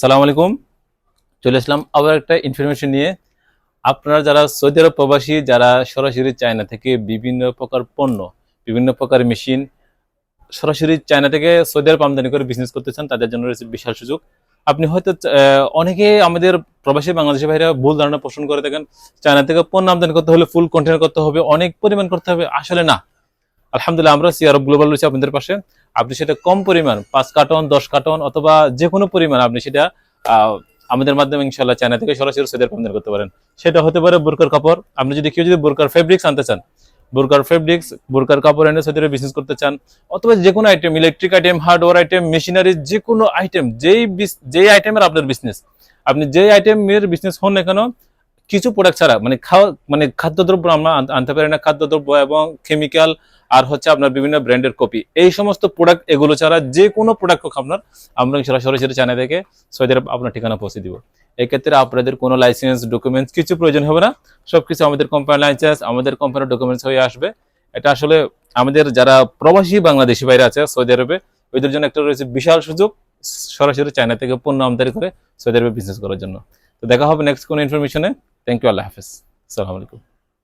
সালাম আলাইকুম। চলে আসলাম আবার একটা ইনফরমেশন নিয়ে। আপনারা যারা সৌদি আরব প্রবাসী, যারা সরাসরি চায়না থেকে বিভিন্ন প্রকার পণ্য, বিভিন্ন প্রকার মেশিন সরাসরি চায়না থেকে সৌদি আরব আমদানি করে বিজনেস করতে চান, তাদের জন্য রয়েছে বিশাল সুযোগ। আপনি হয়তো অনেকে আমাদের প্রবাসী বাংলাদেশি ভাইরা ভুল ধারণা পোষণ করে থাকেন, চায়না থেকে পণ্য আমদানি করতে হলে ফুল কন্টেনার করতে হবে, অনেক পরিমাণ করতে হবে। আসলে না। আলহামদুলিল্লাহ, আমরা সিআরব গ্লোবাল রয়েছে আপনাদের পাশে। আপনি সেটা কম পরিমাণ, পাঁচ কার্টন, দশ কার্টন অথবা যে কোনো পরিমাণ আপনি সেটা আমাদের মাধ্যমে ইনশাল্লাহ চায়না থেকে সরাসরি সেদের আমদানি করতে পারেন। সেটা হতে পারে বোরকার কাপড়। আপনি যদি কেউ যদি বোরকার ফেব্রিক্স আনতে চান, বোরকার ফেব্রিক্স বোরকার কাপড় এনে সেদের বিজনেস করতে চান, অথবা যে কোনো item electric item hardware item machinery যে কোনো আইটেম যেই যেই আইটেমের আপনার বিজনেস আপনি যেই আইটেমের বিজনেস হন না কেন কিছু প্রোডাক্ট ছাড়া মানে খাওয়া মানে খাদ্যদ্রব্য আমরা আনতে পারি না, খাদ্যদ্রব্য এবং কেমিক্যাল আর হচ্ছে আপনার বিভিন্ন ব্র্যান্ডের কপি। এই সমস্ত প্রোডাক্ট এগুলো ছাড়া যে কোনো প্রোডাক্ট আপনার, আমরা সরাসরি চায়না থেকে সৌদি আরব আপনার ঠিকানা পৌঁছে দিব। এক্ষেত্রে আপনাদের কোনো লাইসেন্স ডকুমেন্টস কিছু প্রয়োজন হবে না। সবকিছু আমাদের কোম্পানির লাইসেন্স আমাদের কোম্পানির ডকুমেন্টস হয়ে আসবে। এটা আসলে আমাদের যারা প্রবাসী বাংলাদেশি বাইরে আছে, সৌদি আরবে ওইদের জন্য একটা রয়েছে বিশাল সুযোগ, সরাসরি চায়না থেকে পণ্য আমদানি করে সৌদি আরবে বিজনেস করার জন্য। তো দেখা হবে নেক্সট কোনো ইনফরমেশনে থ্যাংক ইউ আল্লাহ হাফেজ আসসালামু আলাইকুম